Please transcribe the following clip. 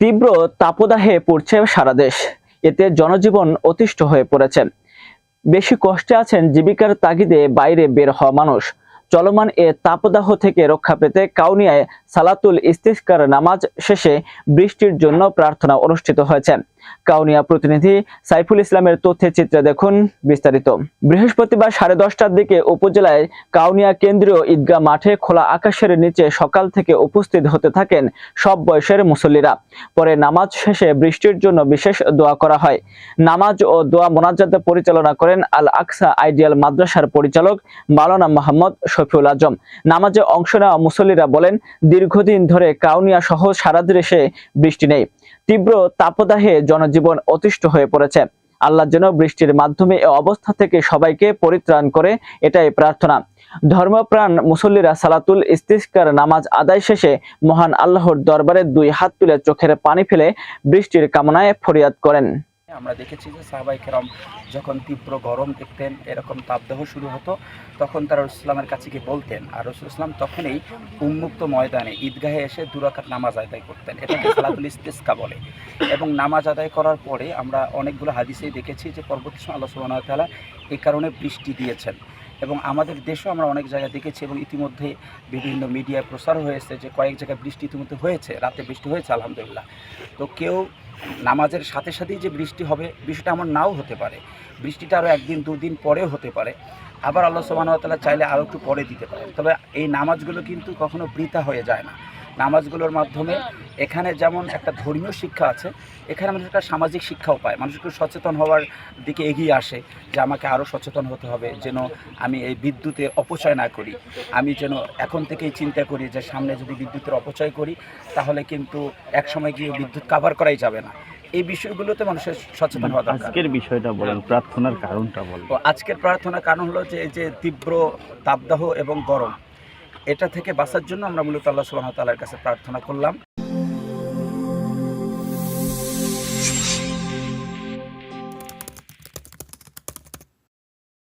তীব্র তাপদাহে পড়ছে সারা দেশ। এতে জনজীবন অতিষ্ঠ হয়ে পড়েছে। বেশি কষ্টে আছেন জীবিকার তাগিদে বাইরে বের হওয়া মানুষ। চলমান এ তাপদাহ থেকে রক্ষা পেতে কাউনিয়ায় সালাতুল ইস্তিস্কার নামাজ শেষে বৃষ্টির জন্য প্রার্থনা অনুষ্ঠিত হয়েছে। কাউনিয়া প্রতিনিধি সাইফুল ইসলামের তথ্যে চিত্রে দেখুন বিস্তারিত। বৃহস্পতিবার সাড়ে দশটার দিকে উপজেলায় কাউনিয়া কেন্দ্রীয় ঈদগাহ মাঠে খোলা আকাশের নিচে সকাল থেকে উপস্থিত হতে থাকেন সব বয়সের মুসল্লিরা। পরে নামাজ শেষে বৃষ্টির জন্য বিশেষ দোয়া করা হয়। নামাজ ও দোয়া মোনাজাত পরিচালনা করেন আল আকসা আইডিয়াল মাদ্রাসার পরিচালক মালানা মোহাম্মদ শফিউল আজম। নামাজে অংশ নেওয়া মুসল্লিরা বলেন, দীর্ঘদিন ধরে কাউনিয়া সহ সারা দেশে বৃষ্টি নেই। তীব্র তাপদাহে জনজীবন অতিষ্ঠ হয়ে পড়েছে। আল্লাহ যেন বৃষ্টির মাধ্যমে এ অবস্থা থেকে সবাইকে পরিত্রাণ করে, এটাই প্রার্থনা। ধর্মপ্রাণ মুসল্লিরা সালাতুল ইস্তিস্কার নামাজ আদায় শেষে মহান আল্লাহর দরবারে দুই হাত তুলে চোখের পানি ফেলে বৃষ্টির কামনায় ফরিয়াদ করেন। আমরা দেখেছি যে সাহাবাই কেরম যখন তীব্র গরম দেখতেন, এরকম তাপদাহ শুরু হতো, তখন তারা ইসলামের কাছে গিয়ে বলতেন, আর রসুল ইসলাম তখনই উন্মুক্ত ময়দানে, ঈদগাহে এসে দুরাকাত নামাজ আদায় করতেন। এটাকে সালাতুল ইস্তেস্কা বলে। এবং নামাজ আদায় করার পরে আমরা অনেকগুলো হাদিসেই দেখেছি যে পরবর্তী সময় আল্লাহ সুবহানাহু তালা এই কারণে বৃষ্টি দিয়েছেন। এবং আমাদের দেশেও আমরা অনেক জায়গায় দেখেছি এবং ইতিমধ্যে বিভিন্ন মিডিয়ায় প্রচার হয়েছে যে কয়েক জায়গায় বৃষ্টি ইতিমধ্যে হয়েছে, রাতে বৃষ্টি হয়েছে, আলহামদুলিল্লাহ। তো কেউ নামাজের সাথে সাথেই যে বৃষ্টি হবে বৃষ্টিটা আমার নাও হতে পারে। বৃষ্টিটা আরও একদিন, দুদিন পরেও হতে পারে। আবার আল্লাহ সুবাহতালা চাইলে আরও একটু পরে দিতে পারে। তবে এই নামাজগুলো কিন্তু কখনো বৃথা হয়ে যায় না। নামাজগুলোর মাধ্যমে। এখানে যেমন একটা ধর্মীয় শিক্ষা আছে এখানে মানুষ একটা সামাজিক শিক্ষাও পায়। মানুষ একটু সচেতন হওয়ার দিকে এগিয়ে আসে যে আমাকে আরও সচেতন হতে হবে যেন আমি এই বিদ্যুতে অপচয় না করি। আমি যেন এখন থেকেই চিন্তা করি যে সামনে যদি বিদ্যুতের অপচয় করি তাহলে কিন্তু এক সময় গিয়ে বিদ্যুৎ কাভার করাই যাবে না। এই বিষয়গুলোতে মানুষের সচেতন হওয়া দরকার। আজকের বিষয়টা বলেন প্রার্থনার কারণটা বলেন। আজকের প্রার্থনার কারণ হলো যে এই যে তীব্র তাপদাহ এবং গরম এটা থেকে বাঁচার জন্য আমরা মূলত আল্লাহ সুবাহ তালার কাছে প্রার্থনা করলাম।